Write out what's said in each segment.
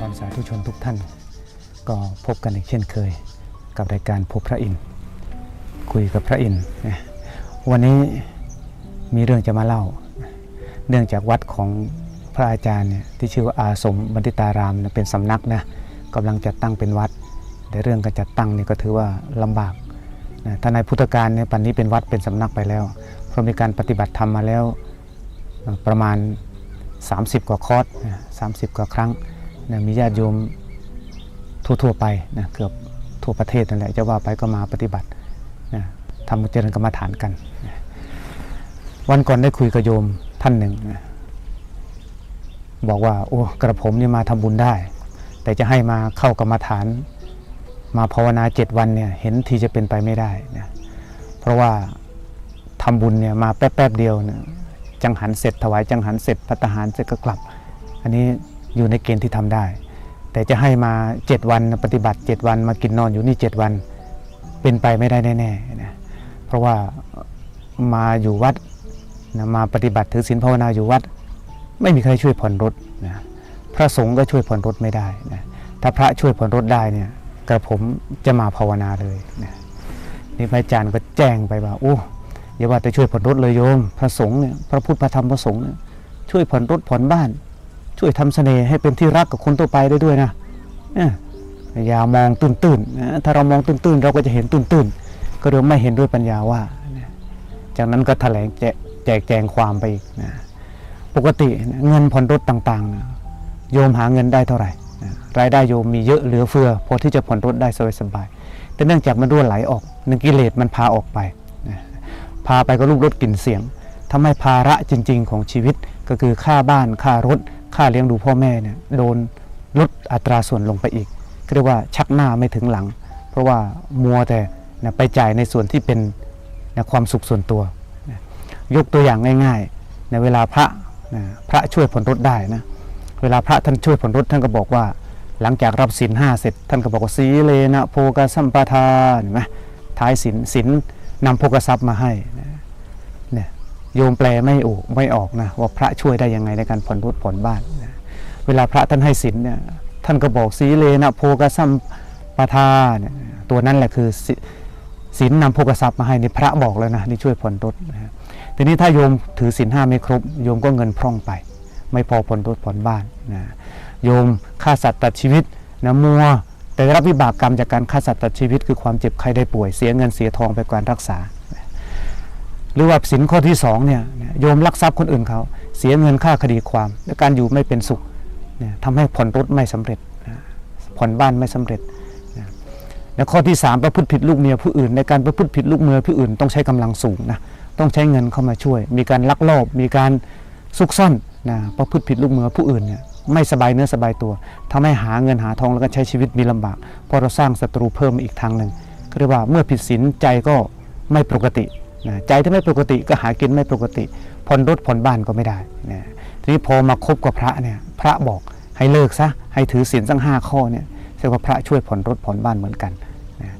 ท่าน ก็พบกันอีกเช่นเคย กับรายการพบพระอินทร์คุยกับพระอินทร์นะวันนี้มีเรื่องจะมาเล่า เนื่องจากวัดของพระอาจารย์เนี่ยที่ชื่อว่าอาสมบันติตารามเป็นสำนักนะกำลังจะตั้งเป็นวัด แต่เรื่องการจัดตั้งนี่ก็ถือว่าลำบากนะถ้าในพุทธกาลเนี่ยปัจนนี้เป็นวัดเป็นสำนักไปแล้ว เพราะมีการปฏิบัติธรรมมาแล้วประมาณ 30 กว่าคอร์ส30 กว่าครั้ง นะมีญาติโยมทั่วๆไปนะเกือบทั่วประเทศนั่นแหละจะว่าไปก็มาปฏิบัตินะทำเจริญกรรมฐานกันนะวันก่อนได้คุยกับโยมท่านหนึ่งนะบอกว่า โอ้กระผมนี่มาทำบุญได้ แต่จะให้มาเข้ากรรมฐาน มาภาวนาเจ็ดวันเนี่ยเห็นทีจะเป็นไปไม่ได้นะเพราะว่าทำบุญเนี่ยมาแป๊บๆเดียวนะจังหันเสร็จถวายจังหันเสร็จพัตตาหารเสร็จก็กลับ อันนี้ อยู่ในเกณฑ์ที่ทำได้ แต่จะให้มาเจ็ดวันปฏิบัติเจ็ดวันมากินนอนอยู่นี่เจ็ดวัน เป็นไปไม่ได้แน่ๆนะเพราะว่ามาอยู่วัดนะมาปฏิบัติถือศีลภาวนาอยู่วัด ไม่มีใครช่วยผ่อนรถนะพระสงฆ์ก็ช่วยผ่อนรถไม่ได้นะถ้าพระช่วยผ่อนรถได้เนี่ยกระผมจะมาภาวนาเลยนะนี่พระอาจารย์ก็แจ้งไปว่าโอ้อย่าว่าแต่ช่วยผ่อนรถเลยโยม พระสงฆ์เนี่ยพระพุทธพระธรรมพระสงฆ์เนี่ยช่วยผ่อนรถผ่อนบ้าน ช่วยทำเสน่ห์ให้เป็นที่รักกับคนทั่วไปได้ด้วยนะอย่ามองตื้นๆนถ้าเรามองตื้นๆเราก็จะเห็นตื้นๆก็เรียกไม่เห็นด้วยปัญญาว่า จากนั้นก็แถลงแจแจกแจงความไปอีกนะปกติเงินผ่อนรถต่างๆนะโยมหาเงินได้เท่าไหร่ รายได้โยมมีเยอะเหลือเฟือพอที่จะผ่อนรถได้สบายๆแต่เนื่องจากมันรั่วไหลออกนึงกิเลสมันพาออกไป พาไปก็ลูกรถกลิ่นเสียงทำให้ภาระจริง ๆ ของชีวิตก็คือค่าบ้านค่ารถ ค่าเลี้ยงดูพ่อแม่เนี่ยโดนลดอัตราส่วนลงไปอีกเรียกว่าชักหน้าไม่ถึงหลัง เพราะว่ามัวแต่ไปจ่ายในส่วนที่เป็นนความสุขส่วนตัวยกตัวอย่างง่ายๆในเวลาพระนะพระช่วยผ่อนรถได้นะเวลาพระท่านช่วยผ่อนรถท่านก็บอกว่า หลังจากรับศีลห้าเสร็จ ท่านก็บอกว่าสีเลนะโภกสัมปทาเห็นไหมท้ายศีลศีลนำโภกทรัพย์มาให้นะเนี่ย โยมแปลไม่ออกไม่ออกนะว่าพระช่วยได้ยังไงในการผ่อนรถผ่อนบ้านนะเวลาพระท่านให้ศีลเนี่ยท่านก็บอกสีเลนะโภกสัมปทาเนี่ยตัวนั้นแหละคือศีลนำโภกทรัพย์มาให้นี่พระบอกแล้วนะนี่ช่วยผ่อนรถนะทีนี้ถ้าโยมถือศีลห้าไม่ครบโยมก็เงินพร่องไป ไม่พอผ่อนรถผ่อนบ้านนะโยมฆ่าสัตว์ตัดชีวิตนะมัวแต่ได้รับวิบากกรรมจากการฆ่าสัตว์ตัดชีวิตคือความเจ็บไข้ได้ป่วยเสียเงินเสียทองไปการรักษา หรือว่าสินข้อที่สองเนี่ยโยมลักทรัพย์คนอื่นเขา เสียเงินค่าคดีความ และการอยู่ไม่เป็นสุขเนี่ยทำให้ผ่อนรถไม่สำเร็จผ่อนบ้านไม่สำเร็จและข้อที่สามประพฤติผิดลูกเมียผู้อื่น ในการประพฤติผิดลูกเมียผู้อื่น ต้องใช้กำลังสูงนะต้องใช้เงินเข้ามาช่วย มีการลักลอบมีการซุกซ่อนนะประพฤติผิดลูกเมือผู้อื่นเนี่ยไม่สบายเนื้อสบายตัวทำให้หาเงินหาทองแล้วก็ใช้ชีวิตมีลำบากเพราะเราสร้างศัตรูเพิ่มมาอีกทางหนึ่งก็เรียกว่าเมื่อผิดศีลใจก็ไม่ปกติ นะใจที่ไม่ปกติก็หากินไม่ปกติผ่อนรถผ่อนบ้านก็ไม่ได้นะทีนี้พอมาคบกับพระเนี่ยพระบอกให้เลิกซะให้ถือศีลสังห้าข้อเนี่ยแสดงว่าพระช่วยผ่อนรถผ่อนบ้านเหมือนกันนะ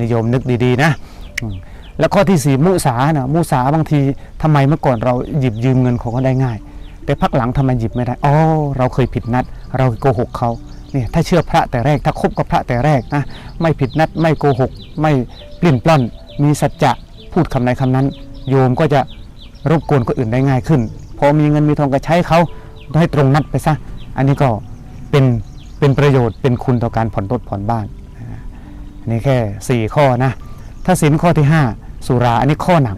นิยมนึกดีๆนะแล้วข้อที่สี่มุสานะมุสาบางทีทำไมเมื่อก่อนเราหยิบยืมเงินของเขาได้ง่าย แต่พักหลังทำไมหยิบไม่ได้อ๋อเราเคยผิดนัด เราโกหกเขาเนี่ยถ้าเชื่อพระแต่แรกถ้าคบกับพระแต่แรกนะไม่ผิดนัดไม่โกหก ไม่ปลิ้นปล้อนมีสัจจะ พูดคำไหนคำนั้น โยมก็จะรบกวนคนอื่นได้ง่ายขึ้น พอมีเงินมีทองก็ใช้เขาให้ตรงนัดไปซะ อันนี้ก็เป็นเป็นประโยชน์เป็นคุณต่อการผ่อนรถผ่อนบ้านอันนี้แค่ 4 ข้อนะ ถ้าสินข้อที่ 5 สุราอันนี้ข้อหนัก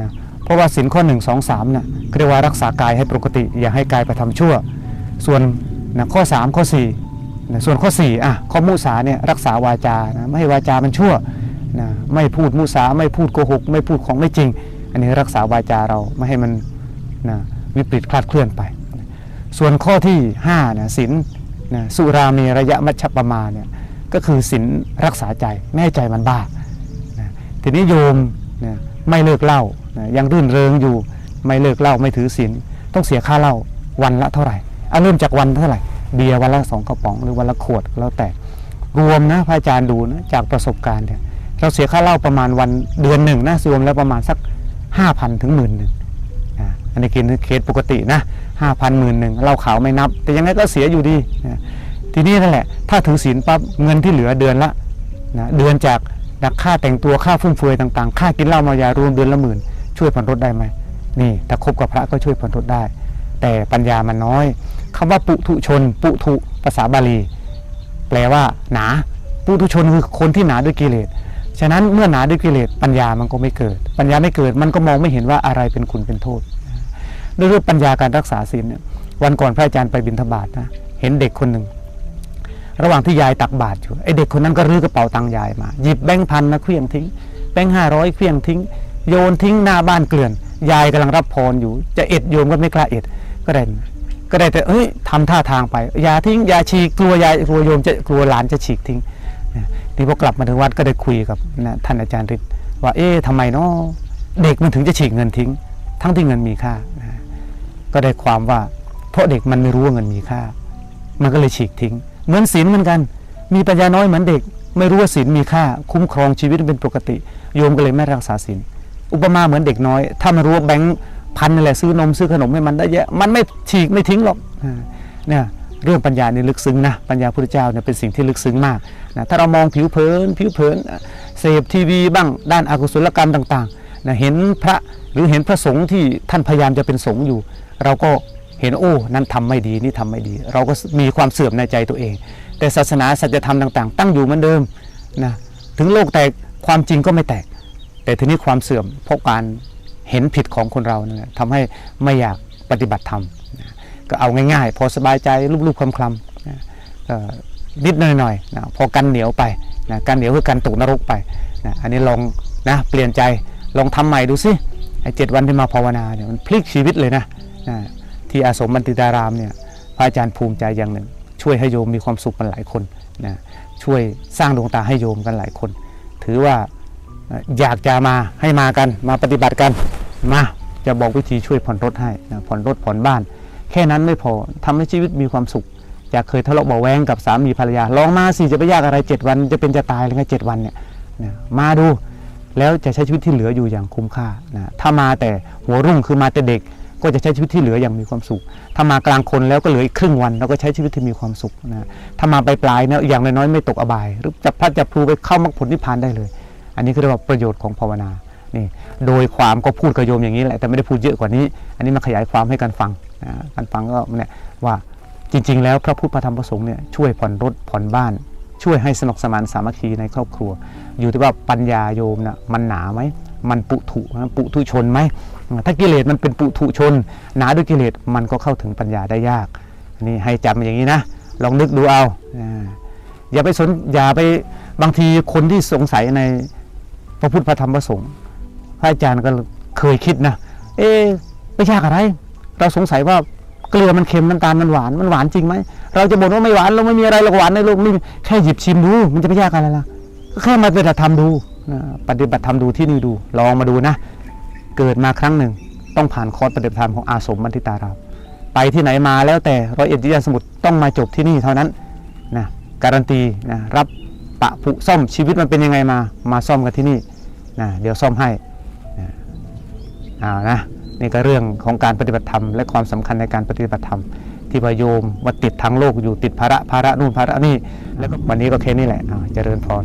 นะเพราะว่าสินข้อ 1 2 3น่ะเรียกว่ารักษากายให้ปกติ อย่าให้กายไปทำชั่ว ส่วนนะข้อ 3 ข้อ4นะส่วนข้อ4อะข้อมุสาเนี่ยรักษาวาจานะไม่ให้วาจามันชั่ว นะไม่พูดมุสาไม่พูดโกหก ไม่พูดของไม่จริง อันนี้รักษาวาจาเราไม่ให้มันนะวิปริตคลาดเคลื่อนไป ส่วนข้อที่5นะสินนะสุรามีระยะมัชฌปมาเนี่ยก็คือสินรักษาใจไม่ให้ใจมันบ้านะทีนี้โยมนะไม่เลิกเหล้านะยังรื่นเริงอยู่ไม่เลิกเหล้าไม่ถือศีลต้องเสียค่าเหล้าวันละเท่าไหร่เอาเริ่มจากวันเท่าไหร่เบียร์วันละสองกระป๋องหรือวันละขวดแล้วแต่รวมนะพระอาจารย์ดูนะจากประสบการณ์เนี่ย เราเสียค่าเหล้าประมาณวันเดือนหนึ่งนะรวมแล้วประมาณสักห้าพันถึงหมื่นหนึ่งอันนี้กินเคสปกตินะห้าพันหมื่นหนึ่งเหล้าขาวไม่นับ แต่ยังไงก็เสียอยู่ดีนะทีนี้นั่นแหละ ถ้าถือศีลปั๊บเงินที่เหลือเดือนละนะเดือนจากจากค่าแต่งตัวค่าฟุ่มเฟือยต่างๆ ค่ากินเหล้ามายารวมเดือนละหมื่นช่วยผ่อนรถได้ไหมนี่ถ้าคบกับพระก็ช่วยผ่อนรถได้ แต่ปัญญามันน้อยคำว่าปุถุชน ปุถุภาษาบาลี แปลว่าหนา ปุถุชนคือคนที่หนาด้วยกิเลส ฉะนั้นเมื่อหนาด้วยกิเลสปัญญามันก็ไม่เกิด ปัญญาไม่เกิดมันก็มองไม่เห็นว่าอะไรเป็นคุณเป็นโทษด้วยเรื่องปัญญาการรักษาศีลเนี่ยวันก่อนพระอาจารย์ไปบิณฑบาตนะเห็นเด็กคนหนึ่งระหว่างที่ยายตักบาตรอยู่ไอเด็กคนนั้นก็รื้อกระเป๋าตังค์ยายมา หยิบแบงค์พันมาเคลี้ยงทิ้งแบงค์ห้าร้อยเคลี้ยงทิ้ง โยนทิ้งหน้าบ้านเกลื่อน ยายกำลังรับพรอยู่ จะเอ็ดโยมก็ไม่กล้าเอ็ดก็ได้ก็ได้แต่เอ้ยทำท่าทางไป อย่าทิ้งอย่าฉีกกลัวยายกลัวโยมจะกลัวหลานจะฉีกทิ้ง นะนี่พอกลับมาถึงวัดก็ได้คุยกับนะท่านอาจารย์ฤทธิ์ว่าเอ๊ะทำไมเนาะเด็กมันถึงจะฉีกเงินทิ้ง ทั้งที่เงินมีค่านะก็ได้ความว่าเพราะเด็กมันไม่รู้ว่าเงินมีค่า มันก็เลยฉีกทิ้ง เหมือนศีลเหมือนกัน มีปัญญาน้อยเหมือนเด็ก ไม่รู้ว่าศีลมีค่า คุ้มครองชีวิตเป็นปกติ โยมก็เลยไม่รักษาศีลอุปมาเหมือนเด็กน้อย ถ้ามันรู้ว่าแบงค์พันนี่แหละซื้อนมซื้อขนมให้มันได้เยอะมันไม่ฉีกไม่ทิ้งหรอกเนี่ย เรื่องปัญญานี่ลึกซึ้งนะปัญญาพุทธเจ้าเนี่ยเป็นสิ่งที่ลึกซึ้งมากนะถ้าเรามองผิวเผินผิวเผินเสพทีวีบ้างด้านอากุศลกรรมต่างๆนะเห็นพระหรือเห็นพระสงฆ์ที่ท่านพยายามจะเป็นสงฆ์อยู่ เราก็เห็นโอ้นั่นทำไม่ดีนี่ทำไม่ดี เราก็มีความเสื่อมในใจตัวเอง แต่ศาสนาสัจธรรมต่าง ๆ ตั้งอยู่เหมือนเดิมนะถึงโลกแตกความจริงก็ไม่แตก แต่ทีนี้ความเสื่อมเพราะการเห็นผิดของคนเราเนี่ยทำให้ไม่อยากปฏิบัติธรรม ก็เอาง่ายๆ พอสบายใจรูปๆคลำๆนะก็นิดหน่อยๆนะพอกันเหนียวไปนะกันเหนียวคือการตกนรกไปนะอันนี้ลองนะเปลี่ยนใจลองทำใหม่ดูสิไอ้เจ็ดวันที่มาภาวนาเนี่ยมันพลิกชีวิตเลยนะนะที่อาสมบันติตารามเนี่ยพระอาจารย์ภูมิใจอย่างหนึ่ง ช่วยให้โยมมีความสุขกันหลายคนนะช่วยสร้างดวงตาให้โยมกันหลายคน ถือว่าอยากจะมาให้มากันมาปฏิบัติกันมาจะบอกวิธีช่วยผ่อนรถให้นะผ่อนรถผ่อนบ้าน แค่นั้นไม่พอทำให้ชีวิตมีความสุขจากเคยทะเลาะเบาแวงกับสามีภรรยาลองมาสิจะไปยากอะไร 7 วันจะเป็นจะตายเลยไงเจ็ดวันเนี่ยนะมาดูแล้วจะใช้ชีวิตที่เหลืออยู่อย่างคุ้มค่านะถ้ามาแต่หัวรุ่งคือมาแต่เด็กก็จะใช้ชีวิตที่เหลืออย่างมีความสุข ถ้ามากลางคนแล้วก็เหลืออีกครึ่งวันเราก็ใช้ชีวิตที่มีความสุขนะ ถ้ามาปลายๆเนี่ยอย่างน้อยๆไม่ตกอบาย หรือจะพลัดจะพลูไปเข้ามรรคผลนิพพานได้เลย อันนี้คือเรียกว่าประโยชน์ของภาวนา นี่ โดยความก็พูดกับโยมอย่างนี้แหละ แต่ไม่ได้พูดเยอะกว่านี้ อันนี้มาขยายความให้กันฟัง นะการฟังก็เนี่ยว่าจริง ๆ แล้วพระพุทธพระธรรมพระสงฆ์เนี่ยช่วยผ่อนรถผ่อนบ้าน ช่วยให้สนุกสนานสามัคคีในครอบครัว อยู่ที่ว่าปัญญาโยมน่ะมันหนาไหมมันปุถุนะปุถุชนไหมถ้ากิเลสมันเป็นปุถุชน หนาด้วยกิเลสมันก็เข้าถึงปัญญาได้ยากอันนี้ให้จำอย่างนี้นะลองนึกดูเอาอย่าไปสนอย่าไปบางทีคนที่สงสัยในพระพุทธพระธรรมพระสงฆ์พระอาจารย์ก็เคยคิดนะ เอ๊ไม่ยากอะไร เราสงสัยว่าเกลือมันเค็มน้ำตาลมันหวานมันหวานจริงไหมเราจะบ่นว่าไม่หวานเราไม่มีอะไรหรอกหวานในโลกนี้แค่หยิบชิมดูมันจะไปยากอะไรล่ะก็แค่มาปฏิบัติธรรมดูปฏิบัติธรรมดูที่นี่ดู ลองมาดูนะ เกิดมาครั้งหนึ่ง ต้องผ่านคอร์สปฏิบัติธรรมของอาสมมันติตารามไปที่ไหนมาแล้วแต่ร้อยเอ็ดยิยาสมุทรต้องมาจบที่นี่เท่านั้นนะการันตีนะรับปะผุซ่อมชีวิตมันเป็นยังไงมามาซ่อมกันที่นี่นะเดี๋ยวซ่อมให้นะเอานะ นี่ก็เรื่องของการปฏิบัติธรรมและความสำคัญในการปฏิบัติธรรม ที่พยโยมว่าติดทั้งโลกอยู่ติดภาระภาระนู่นภาระนี่แล้วก็วันนี้ก็แค่นี้แหละเอาเจริญพร